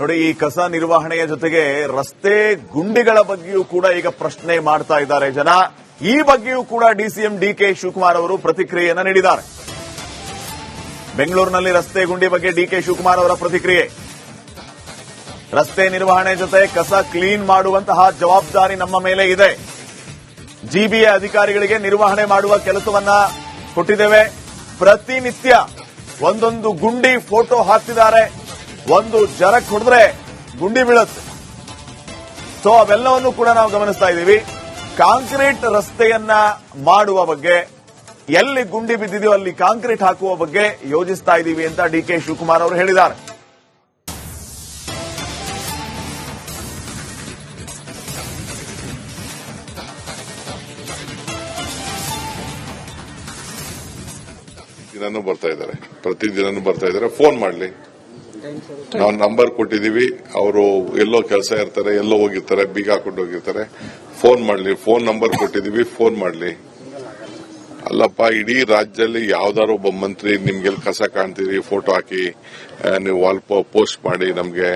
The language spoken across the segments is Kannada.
ನೋಡಿ, ಈ ಕಸ ನಿರ್ವಹಣೆಯ ಜೊತೆಗೆ ರಸ್ತೆ ಗುಂಡಿಗಳ ಬಗ್ಗೆಯೂ ಕೂಡ ಈಗ ಪ್ರಶ್ನೆ ಮಾಡ್ತಾ ಇದ್ದಾರೆ ಜನ. ಈ ಬಗ್ಗೆಯೂ ಕೂಡ ಡಿಸಿಎಂ ಡಿಕೆ ಶಿವಕುಮಾರ್ ಅವರು ಪ್ರತಿಕ್ರಿಯೆಯನ್ನು ನೀಡಿದ್ದಾರೆ. ಬೆಂಗಳೂರಿನಲ್ಲಿ ರಸ್ತೆ ಗುಂಡಿ ಬಗ್ಗೆ ಡಿಕೆ ಶಿವಕುಮಾರ್ ಅವರ ಪ್ರತಿಕ್ರಿಯೆ. ರಸ್ತೆ ನಿರ್ವಹಣೆ ಜೊತೆ ಕಸ ಕ್ಲೀನ್ ಮಾಡುವಂತಹ ಜವಾಬ್ದಾರಿ ನಮ್ಮ ಮೇಲೆ ಇದೆ. ಜಿಬಿಎ ಅಧಿಕಾರಿಗಳಿಗೆ ನಿರ್ವಹಣೆ ಮಾಡುವ ಕೆಲಸವನ್ನ ಕೊಟ್ಟಿದ್ದೇವೆ. ಪ್ರತಿನಿತ್ಯ ಒಂದೊಂದು ಗುಂಡಿ ಫೋಟೋ ಹಾಕ್ತಿದ್ದಾರೆ. ಒಂದು ಜರಕ್ ಹೊಡೆದ್ರೆ ಗುಂಡಿ ಬೀಳುತ್ತೆ. ಸೊ ಅವೆಲ್ಲವನ್ನು ಕೂಡ ನಾವು ಗಮನಿಸ್ತಾ ಇದ್ದೀವಿ. ಕಾಂಕ್ರೀಟ್ ರಸ್ತೆಯನ್ನ ಮಾಡುವ ಬಗ್ಗೆ, ಎಲ್ಲಿ ಗುಂಡಿ ಬಿದ್ದಿದೆಯೋ ಅಲ್ಲಿ ಕಾಂಕ್ರೀಟ್ ಹಾಕುವ ಬಗ್ಗೆ ಯೋಜಿಸ್ತಾ ಇದ್ದೀವಿ ಅಂತ ಡಿ ಕೆ ಶಿವಕುಮಾರ್ ಅವರು ಹೇಳಿದ್ದಾರೆ. ಬರ್ತಾ ಇದ್ದಾರೆ. ಪ್ರತಿ ದಿನಾನು ಬರ್ತಾ ಇದ್ದಾರೆ. ಫೋನ್ ಮಾಡ್ಲಿ. ನಾವು ನಂಬರ್ ಕೊಟ್ಟಿದೀವಿ ಅವರು ಎಲ್ಲೋ ಕೆಲಸ ಇರ್ತಾರೆ, ಎಲ್ಲೋ ಹೋಗಿರ್ತಾರೆ, ಬೀಗ ಹಾಕೊಂಡು ಹೋಗಿರ್ತಾರೆ. ಫೋನ್ ಮಾಡ್ಲಿ ಫೋನ್ ನಂಬರ್ ಕೊಟ್ಟಿದೀವಿ ಫೋನ್ ಮಾಡ್ಲಿ. ಅಲ್ಲಪ್ಪ, ಇಡೀ ರಾಜ್ಯದಲ್ಲಿ ಯಾವ್ದಾರು ಒಬ್ಬ ಮಂತ್ರಿ ನಿಮ್ಗೆಲ್ಲಿ ಕಸ ಕಾಣ್ತೀರಿ ಫೋಟೋ ಹಾಕಿ ನೀವು ವಾಲ್ ಪೋಸ್ಟ್ ಮಾಡಿ ನಮಗೆ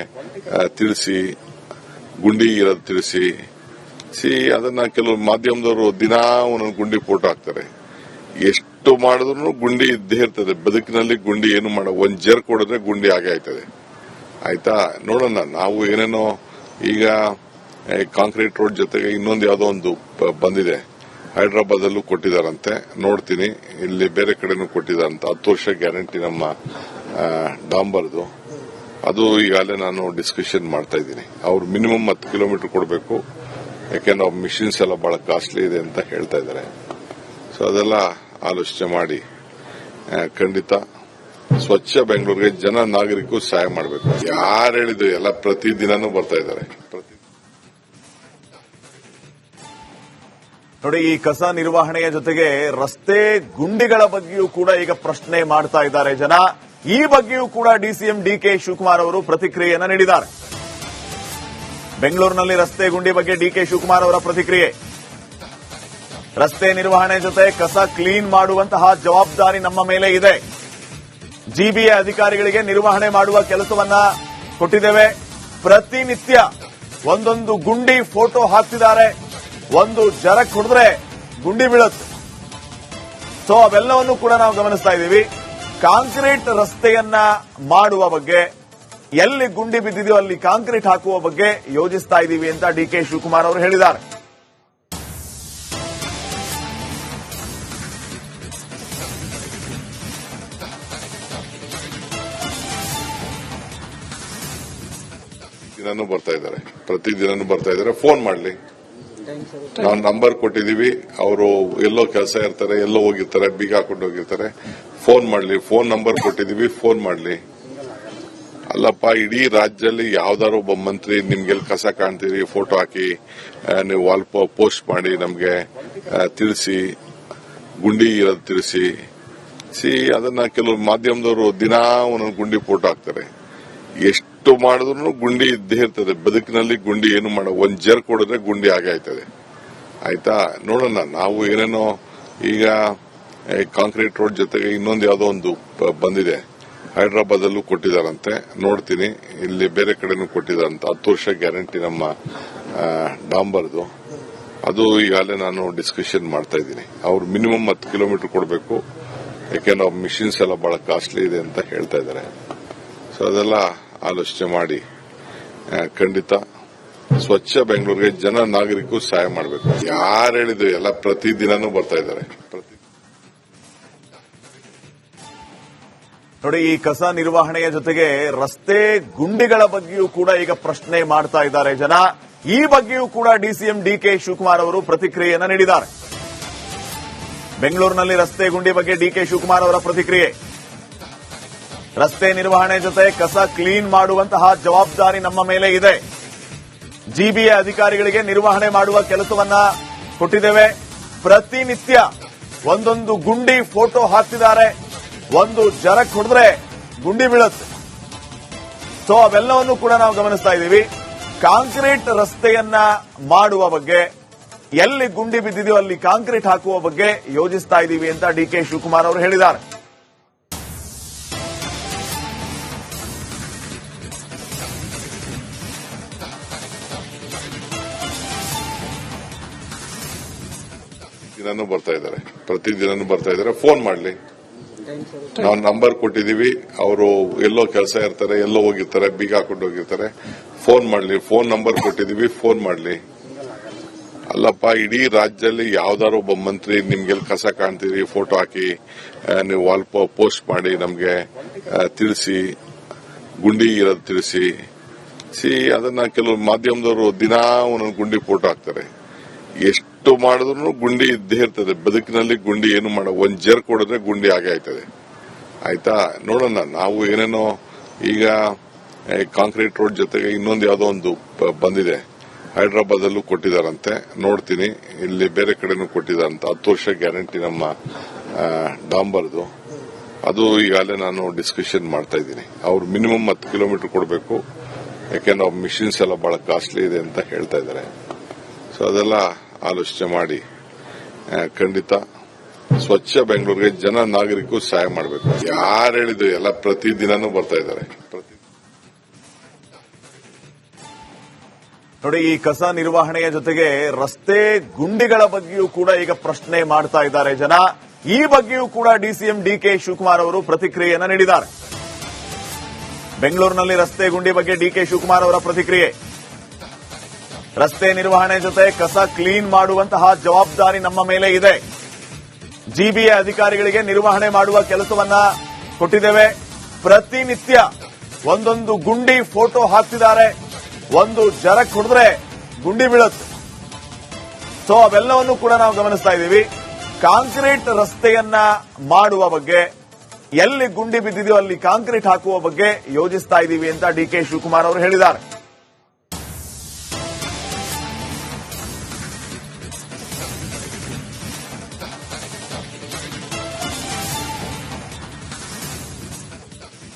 ತಿಳಿಸಿ, ಗುಂಡಿ ಇರೋದು ತಿಳಿಸಿ. ಸಿ, ಅದನ್ನ ಕೆಲವು ಮಾಧ್ಯಮದವರು ದಿನಾ ಒಂದೊಂದು ಗುಂಡಿ ಫೋಟೋ ಹಾಕ್ತಾರೆ. ಎಷ್ಟು ಮಾಡಿದ್ರು ಗುಂಡಿ ಇದ್ದೇ ಇರ್ತದೆ. ಬದುಕಿನಲ್ಲಿ ಗುಂಡಿ ಏನು ಮಾಡ, ಒಂದ್ ಜರ್ ಕೊಡಿದ್ರೆ ಗುಂಡಿ ಆಗೇ ಆಯ್ತದೆ. ಆಯ್ತಾ? ನೋಡೋಣ, ನಾವು ಏನೇನೋ ಈಗ ಕಾಂಕ್ರೀಟ್ ರೋಡ್ ಜೊತೆಗೆ ಇನ್ನೊಂದು ಯಾವುದೋ ಒಂದು ಬಂದಿದೆ. ಹೈದರಾಬಾದ್ ಅಲ್ಲೂ ಕೊಟ್ಟಿದಾರಂತೆ. ನೋಡ್ತೀನಿ. ಇಲ್ಲಿ ಬೇರೆ ಕಡೆನೂ ಕೊಟ್ಟಿದಾರಂತ. ಹತ್ತು ವರ್ಷ ಗ್ಯಾರಂಟಿ ನಮ್ಮ ಡಾಂಬರ್ದು. ಅದು ಈಗಾಗಲೇ ನಾನು ಡಿಸ್ಕಷನ್ ಮಾಡ್ತಾ ಇದ್ದೀನಿ. ಅವ್ರು ಮಿನಿಮಮ್ ಹತ್ತು ಕಿಲೋಮೀಟರ್ ಕೊಡಬೇಕು. ಯಾಕೆಂದ್ರೆ ಮಿಷಿನ್ಸ್ ಎಲ್ಲ ಬಹಳ ಕಾಸ್ಟ್ಲಿ ಇದೆ ಅಂತ ಹೇಳ್ತಾ ಇದ್ದಾರೆ. ಸೊ ಅದೆಲ್ಲ ಆಲೋಚನೆ ಮಾಡಿ. ಖಂಡಿತ ಸ್ವಚ್ಛ ಬೆಂಗಳೂರಿಗೆ ಜನ ನಾಗರಿಕರು ಸಹಾಯ ಮಾಡಬೇಕು. ಯಾರು ಹೇಳಿದ್ರು ಎಲ್ಲ ಪ್ರತಿ ದಿನಾನೂ ಬರ್ತಾ ಇದ್ದಾರೆ. ನೋಡಿ, ಈ ಕಸ ನಿರ್ವಹಣೆಯ ಜೊತೆಗೆ ರಸ್ತೆ ಗುಂಡಿಗಳ ಬಗ್ಗೆಯೂ ಕೂಡ ಈಗ ಪ್ರಶ್ನೆ ಮಾಡ್ತಾ ಇದ್ದಾರೆ ಜನ. ಈ ಬಗ್ಗೆಯೂ ಕೂಡ ಡಿಸಿಎಂ ಡಿಕೆ ಶಿವಕುಮಾರ್ ಅವರು ಪ್ರತಿಕ್ರಿಯೆಯನ್ನು ನೀಡಿದ್ದಾರೆ. ಬೆಂಗಳೂರಿನಲ್ಲಿ ರಸ್ತೆ ಗುಂಡಿ ಬಗ್ಗೆ ಡಿಕೆ ಶಿವಕುಮಾರ್ ಅವರ ಪ್ರತಿಕ್ರಿಯೆ. ರಸ್ತೆ ನಿರ್ವಹಣೆ ಜೊತೆ ಕಸ ಕ್ಲೀನ್ ಮಾಡುವಂತಹ ಜವಾಬ್ದಾರಿ ನಮ್ಮ ಮೇಲೆ ಇದೆ. ಜಿಬಿಎ ಅಧಿಕಾರಿಗಳಿಗೆ ನಿರ್ವಹಣೆ ಮಾಡುವ ಕೆಲಸವನ್ನ ಕೊಟ್ಟಿದ್ದೇವೆ. ಪ್ರತಿನಿತ್ಯ ಒಂದೊಂದು ಗುಂಡಿ ಫೋಟೋ ಹಾಕ್ತಿದ್ದಾರೆ. ಒಂದು ಜರಕ್ ಹೊಡೆದ್ರೆ ಗುಂಡಿ ಬೀಳುತ್ತೆ. ಸೊ ಅವೆಲ್ಲವನ್ನೂ ಕೂಡ ನಾವು ಗಮನಿಸ್ತಾ ಇದ್ದೀವಿ. ಕಾಂಕ್ರೀಟ್ ರಸ್ತೆಯನ್ನ ಮಾಡುವ ಬಗ್ಗೆ, ಎಲ್ಲಿ ಗುಂಡಿ ಬಿದ್ದಿದೆಯೋ ಅಲ್ಲಿ ಕಾಂಕ್ರೀಟ್ ಹಾಕುವ ಬಗ್ಗೆ ಯೋಜಿಸ್ತಾ ಇದ್ದೀವಿ ಅಂತ ಡಿ ಕೆ ಶಿವಕುಮಾರ್ ಅವರು ಹೇಳಿದ್ದಾರೆ. ದಿನಾನೂ ಬರ್ತಾ ಇದ್ದಾರೆ. ಪ್ರತಿ ದಿನಾನೂ ಬರ್ತಾ ಇದ್ದಾರೆ. ಫೋನ್ ಮಾಡಲಿ. ನಾವು ನಂಬರ್ ಕೊಟ್ಟಿದೀವಿ ಅವರು ಎಲ್ಲೋ ಕೆಲಸ ಇರ್ತಾರೆ, ಎಲ್ಲೋ ಹೋಗಿರ್ತಾರೆ, ಬೀಗ ಹಾಕೊಂಡು ಹೋಗಿರ್ತಾರೆ. ಫೋನ್ ಮಾಡಲಿ. ಫೋನ್ ನಂಬರ್ ಕೊಟ್ಟಿದೀವಿ ಫೋನ್ ಮಾಡಲಿ. ಅಲ್ಲಪ್ಪ, ಇಡೀ ರಾಜ್ಯದಲ್ಲಿ ಯಾವ್ದಾರು ಒಬ್ಬ ಮಂತ್ರಿ, ನಿಮ್ಗೆ ಕಸ ಕಾಣ್ತೀರಿ? ಫೋಟೋ ಹಾಕಿ ನೀವು ವಾಲ್ ಪೋಸ್ಟ್ ಮಾಡಿ ನಮಗೆ ತಿಳಿಸಿ, ಗುಂಡಿ ಇರೋದು ತಿಳಿಸಿ. ಸಿ, ಅದನ್ನ ಕೆಲವು ಮಾಧ್ಯಮದವರು ದಿನಾ ಒಂದೊಂದು ಗುಂಡಿ ಫೋಟೋ ಹಾಕ್ತಾರೆ. ಎಷ್ಟು ಮಾಡಿದ್ರು ಗುಂಡಿ ಇದ್ದೇ ಇರ್ತದೆ. ಬದುಕಿನಲ್ಲಿ ಗುಂಡಿ ಏನು ಮಾಡ, ಒಂದ್ ಜರ್ ಕೊಡಿದ್ರೆ ಗುಂಡಿ ಆಗೇ ಆಯ್ತದೆ. ಆಯ್ತಾ? ನೋಡೋಣ, ನಾವು ಏನೇನೋ ಈಗ ಕಾಂಕ್ರೀಟ್ ರೋಡ್ ಜೊತೆಗೆ ಇನ್ನೊಂದು ಯಾವುದೋ ಒಂದು ಬಂದಿದೆ. ಹೈದರಾಬಾದ್ ಅಲ್ಲೂ ಕೊಟ್ಟಿದಾರಂತೆ. ನೋಡ್ತೀನಿ. ಇಲ್ಲಿ ಬೇರೆ ಕಡೆನೂ ಕೊಟ್ಟಿದಾರಂತ. ಹತ್ತು ವರ್ಷ ಗ್ಯಾರಂಟಿ ನಮ್ಮ ಡಾಂಬರ್ದು. ಅದು ಈಗಾಗಲೇ ನಾನು ಡಿಸ್ಕಷನ್ ಮಾಡ್ತಾ ಇದ್ದೀನಿ. ಅವ್ರು ಮಿನಿಮಮ್ ಹತ್ತು ಕಿಲೋಮೀಟರ್ ಕೊಡಬೇಕು. ಯಾಕೆಂದ್ರೆ ಮಿಷಿನ್ಸ್ ಎಲ್ಲ ಬಹಳ ಕಾಸ್ಟ್ಲಿ ಇದೆ ಅಂತ ಹೇಳ್ತಾ ಇದ್ದಾರೆ. ಸೊ ಅದೆಲ್ಲ ಆಲೋಚನೆ ಮಾಡಿ. ಖಂಡಿತ ಸ್ವಚ್ಛ ಬೆಂಗಳೂರಿಗೆ ಜನ ನಾಗರಿಕರು ಸಹಾಯ ಮಾಡಬೇಕು. ಯಾರು ಹೇಳಿದ್ರು ಎಲ್ಲ ಪ್ರತಿದಿನನೂ ಬರ್ತಾ ಇದ್ದಾರೆ. ನೋಡಿ, ಈ ಕಸ ನಿರ್ವಹಣೆಯ ಜೊತೆಗೆ ರಸ್ತೆ ಗುಂಡಿಗಳ ಬಗ್ಗೆಯೂ ಕೂಡ ಈಗ ಪ್ರಶ್ನೆ ಮಾಡ್ತಾ ಇದ್ದಾರೆ ಜನ. ಈ ಬಗ್ಗೆಯೂ ಕೂಡ ಡಿಸಿಎಂ ಡಿಕೆ ಶಿವಕುಮಾರ್ ಅವರು ಪ್ರತಿಕ್ರಿಯೆಯನ್ನು ನೀಡಿದ್ದಾರೆ. ಬೆಂಗಳೂರಿನಲ್ಲಿ ರಸ್ತೆ ಗುಂಡಿ ಬಗ್ಗೆ ಡಿಕೆ ಶಿವಕುಮಾರ್ ಅವರ ಪ್ರತಿಕ್ರಿಯೆ. ರಸ್ತೆ ನಿರ್ವಹಣೆ ಜೊತೆ ಕಸ ಕ್ಲೀನ್ ಮಾಡುವಂತಹ ಜವಾಬ್ದಾರಿ ನಮ್ಮ ಮೇಲೆ ಇದೆ. ಜಿಬಿಎ ಅಧಿಕಾರಿಗಳಿಗೆ ನಿರ್ವಹಣೆ ಮಾಡುವ ಕೆಲಸವನ್ನ ಕೊಟ್ಟಿದ್ದೇವೆ. ಪ್ರತಿನಿತ್ಯ ಒಂದೊಂದು ಗುಂಡಿ ಫೋಟೋ ಹಾಕ್ತಿದ್ದಾರೆ. ಒಂದು ಜರಕ್ ಹೊಡೆದ್ರೆ ಗುಂಡಿ ಬೀಳುತ್ತೆ. ಸೊ ಅವೆಲ್ಲವನ್ನೂ ಕೂಡ ನಾವು ಗಮನಿಸ್ತಾ ಇದ್ದೀವಿ. ಕಾಂಕ್ರೀಟ್ ರಸ್ತೆಯನ್ನ ಮಾಡುವ ಬಗ್ಗೆ, ಎಲ್ಲಿ ಗುಂಡಿ ಬಿದ್ದಿದೆಯೋ ಅಲ್ಲಿ ಕಾಂಕ್ರೀಟ್ ಹಾಕುವ ಬಗ್ಗೆ ಯೋಜಿಸ್ತಾ ಇದ್ದೀವಿ ಅಂತ ಡಿ ಕೆ ಶಿವಕುಮಾರ್ ಅವರು ಹೇಳಿದ್ದಾರೆ. ದಿನಾನು ಬರ್ತಾ ಇದ್ದಾರೆ. ಪ್ರತಿ ದಿನಾನು ಬರ್ತಾ ಇದ್ದಾರೆ. ಫೋನ್ ಮಾಡಲಿ. ನಾವು ನಂಬರ್ ಕೊಟ್ಟಿದೀವಿ ಅವರು ಎಲ್ಲೋ ಕೆಲಸ ಇರ್ತಾರೆ, ಎಲ್ಲೋ ಹೋಗಿರ್ತಾರೆ, ಬೀಗ ಹಾಕೊಂಡು ಹೋಗಿರ್ತಾರೆ. ಫೋನ್ ಮಾಡಲಿ. ಫೋನ್ ನಂಬರ್ ಕೊಟ್ಟಿದೀವಿ ಫೋನ್ ಮಾಡಲಿ. ಅಲ್ಲಪ್ಪ, ಇಡೀ ರಾಜ್ಯದಲ್ಲಿ ಯಾವ್ದಾರು ಒಬ್ಬ ಮಂತ್ರಿ ನಿಮ್ಗೆಲ್ಲ ಕಸ ಕಾಣ್ತೀರಿ ಫೋಟೋ ಹಾಕಿ ನೀವು ವಾಲ್ ಪೋಸ್ಟ್ ಮಾಡಿ ನಮಗೆ ತಿಳಿಸಿ, ಗುಂಡಿ ಇರೋದು ತಿಳಿಸಿ. ಸಿ, ಅದನ್ನ ಕೆಲವು ಮಾಧ್ಯಮದವರು ದಿನಾ ಒಂದೊಂದು ಗುಂಡಿ ಫೋಟೋ ಹಾಕ್ತಾರೆ. ಎಷ್ಟು ಮಾಡಿದ್ರು ಗುಂಡಿ ಇದ್ದೇ ಇರ್ತದೆ. ಬದುಕಿನಲ್ಲಿ ಗುಂಡಿ ಏನು ಮಾಡ, ಒಂದ್ ಜೇರ್ ಕೊಡಿದ್ರೆ ಗುಂಡಿ ಆಗೇ ಆಯ್ತದೆ. ಆಯ್ತಾ? ನೋಡೋಣ, ನಾವು ಏನೇನೋ ಈಗ ಕಾಂಕ್ರೀಟ್ ರೋಡ್ ಜೊತೆಗೆ ಇನ್ನೊಂದು ಯಾವುದೋ ಒಂದು ಬಂದಿದೆ. ಹೈದರಾಬಾದ್ ಅಲ್ಲೂ ಕೊಟ್ಟಿದಾರಂತೆ. ನೋಡ್ತೀನಿ. ಇಲ್ಲಿ ಬೇರೆ ಕಡೆನೂ ಕೊಟ್ಟಿದಾರಂತ. ಹತ್ತು ವರ್ಷ ಗ್ಯಾರಂಟಿ ನಮ್ಮ ಡಾಂಬರ್ದು. ಅದು ಈಗಾಗಲೇ ನಾನು ಡಿಸ್ಕಷನ್ ಮಾಡ್ತಾ ಇದ್ದೀನಿ. ಅವ್ರು ಮಿನಿಮಮ್ ಹತ್ತು ಕಿಲೋಮೀಟರ್ ಕೊಡಬೇಕು. ಯಾಕೆಂದ್ರೆ ಮಿಷಿನ್ಸ್ ಎಲ್ಲ ಬಹಳ ಕಾಸ್ಟ್ಲಿ ಇದೆ ಅಂತ ಹೇಳ್ತಾ ಇದ್ದಾರೆ. ಸೊ ಅದೆಲ್ಲ ಆಲೋಚನೆ ಮಾಡಿ. ಖಂಡಿತ ಸ್ವಚ್ಛ ಬೆಂಗಳೂರಿಗೆ ಜನ ನಾಗರಿಕರು ಸಹಾಯ ಮಾಡಬೇಕು. ಯಾರು ಹೇಳಿದ್ರು ಎಲ್ಲ ಪ್ರತಿ ದಿನಾನೂ ಬರ್ತಾ ಇದ್ದಾರೆ. ನೋಡಿ, ಈ ಕಸ ನಿರ್ವಹಣೆಯ ಜೊತೆಗೆ ರಸ್ತೆ ಗುಂಡಿಗಳ ಬಗ್ಗೆಯೂ ಕೂಡ ಈಗ ಪ್ರಶ್ನೆ ಮಾಡ್ತಾ ಇದ್ದಾರೆ ಜನ. ಈ ಬಗ್ಗೆಯೂ ಕೂಡ ಡಿಸಿಎಂ ಡಿಕೆ ಶಿವಕುಮಾರ್ ಅವರು ಪ್ರತಿಕ್ರಿಯೆಯನ್ನು ನೀಡಿದ್ದಾರೆ. ಬೆಂಗಳೂರಿನಲ್ಲಿ ರಸ್ತೆ ಗುಂಡಿ ಬಗ್ಗೆ ಡಿಕೆ ಶಿವಕುಮಾರ್ ಅವರ ಪ್ರತಿಕ್ರಿಯೆ. ರಸ್ತೆ ನಿರ್ವಹಣೆ ಜೊತೆ ಕಸ ಕ್ಲೀನ್ ಮಾಡುವಂತಹ ಜವಾಬ್ದಾರಿ ನಮ್ಮ ಮೇಲೆ ಇದೆ. ಜಿಬಿಎ ಅಧಿಕಾರಿಗಳಿಗೆ ನಿರ್ವಹಣೆ ಮಾಡುವ ಕೆಲಸವನ್ನ ಕೊಟ್ಟಿದ್ದೇವೆ. ಪ್ರತಿನಿತ್ಯ ಒಂದೊಂದು ಗುಂಡಿ ಫೋಟೋ ಹಾಕ್ತಿದ್ದಾರೆ. ಒಂದು ಜರಕ್ ಹೊಡೆದ್ರೆ ಗುಂಡಿ ಬೀಳುತ್ತೆ. ಸೊ ಅವೆಲ್ಲವನ್ನೂ ಕೂಡ ನಾವು ಗಮನಿಸ್ತಾ ಇದ್ದೀವಿ. ಕಾಂಕ್ರೀಟ್ ರಸ್ತೆಯನ್ನ ಮಾಡುವ ಬಗ್ಗೆ, ಎಲ್ಲಿ ಗುಂಡಿ ಬಿದ್ದಿದೆಯೋ ಅಲ್ಲಿ ಕಾಂಕ್ರೀಟ್ ಹಾಕುವ ಬಗ್ಗೆ ಯೋಜಿಸ್ತಾ ಇದ್ದೀವಿ ಅಂತ ಡಿ ಕೆ ಶಿವಕುಮಾರ್ ಅವರು ಹೇಳಿದ್ದಾರೆ.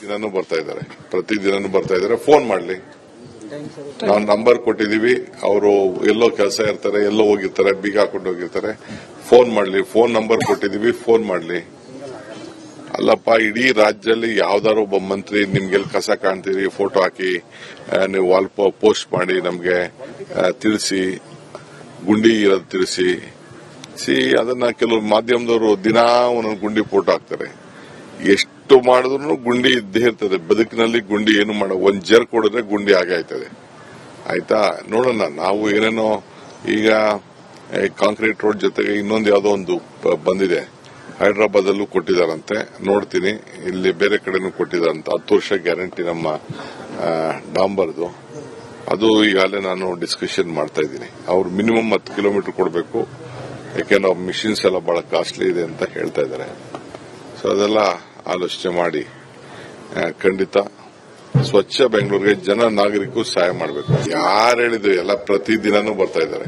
ದಿನಾನೂ ಬರ್ತಾ ಇದ್ದಾರೆ. ಪ್ರತಿ ದಿನಾನೂ ಬರ್ತಾ ಇದ್ದಾರೆ. ಫೋನ್ ಮಾಡಲಿ. ನಾವು ನಂಬರ್ ಕೊಟ್ಟಿದೀವಿ ಅವರು ಎಲ್ಲೋ ಕೆಲಸ ಇರ್ತಾರೆ, ಎಲ್ಲೋ ಹೋಗಿರ್ತಾರೆ, ಬೀಗ ಹಾಕೊಂಡು ಹೋಗಿರ್ತಾರೆ. ಫೋನ್ ಮಾಡಲಿ. ಫೋನ್ ನಂಬರ್ ಕೊಟ್ಟಿದೀವಿ ಫೋನ್ ಮಾಡಲಿ. ಅಲ್ಲಪ್ಪ, ಇಡೀ ರಾಜ್ಯದಲ್ಲಿ ಯಾವ್ದಾರು ಒಬ್ಬ ಮಂತ್ರಿ, ನಿಮ್ಗೆ ಕಸ ಕಾಣ್ತೀರಿ? ಫೋಟೋ ಹಾಕಿ ನೀವು ವಾಲ್ ಪೋಸ್ಟ್ ಮಾಡಿ ನಮಗೆ ತಿಳಿಸಿ, ಗುಂಡಿ ಇರೋದು ತಿಳಿಸಿ. ಸಿ, ಅದನ್ನ ಕೆಲವು ಮಾಧ್ಯಮದವರು ದಿನಾ ಒಂದೊಂದು ಗುಂಡಿ ಫೋಟೋ ಹಾಕ್ತಾರೆ. ಎಷ್ಟು ಮಾಡಿದ್ರು ಗುಂಡಿ ಇದ್ದೇ ಇರ್ತದೆ. ಬದುಕಿನಲ್ಲಿ ಗುಂಡಿ ಏನು ಮಾಡ, ಒಂದ್ ಜರ್ ಕೊಡಿದ್ರೆ ಗುಂಡಿ ಆಗೇ ಆಯ್ತದೆ. ಆಯ್ತಾ? ನೋಡೋಣ, ನಾವು ಏನೇನೋ ಈಗ ಕಾಂಕ್ರೀಟ್ ರೋಡ್ ಜೊತೆಗೆ ಇನ್ನೊಂದು ಯಾವುದೋ ಒಂದು ಬಂದಿದೆ. ಹೈದರಾಬಾದ್ ಅಲ್ಲೂ ಕೊಟ್ಟಿದಾರಂತೆ. ನೋಡ್ತೀನಿ. ಇಲ್ಲಿ ಬೇರೆ ಕಡೆನೂ ಕೊಟ್ಟಿದಾರಂತ. ಹತ್ತು ವರ್ಷ ಗ್ಯಾರಂಟಿ ನಮ್ಮ ಡಾಂಬರ್ದು. ಅದು ಈಗಾಗಲೇ ನಾನು ಡಿಸ್ಕಷನ್ ಮಾಡ್ತಾ ಇದ್ದೀನಿ. ಅವ್ರು ಮಿನಿಮಮ್ ಹತ್ತು ಕಿಲೋಮೀಟರ್ ಕೊಡಬೇಕು. ಯಾಕೆಂದ್ರೆ ಮಿಷಿನ್ಸ್ ಎಲ್ಲ ಬಹಳ ಕಾಸ್ಟ್ಲಿ ಇದೆ ಅಂತ ಹೇಳ್ತಾ ಇದ್ದಾರೆ. ಸೊ ಅದೆಲ್ಲ ಆಲೋಚನೆ ಮಾಡಿ. ಖಂಡಿತ ಸ್ವಚ್ಛ ಬೆಂಗಳೂರಿಗೆ ಜನ ನಾಗರಿಕರು ಸಹಾಯ ಮಾಡಬೇಕು. ಯಾರು ಹೇಳಿದ್ರು ಎಲ್ಲ ಪ್ರತಿದಿನನೂ ಬರ್ತಾ ಇದ್ದಾರೆ.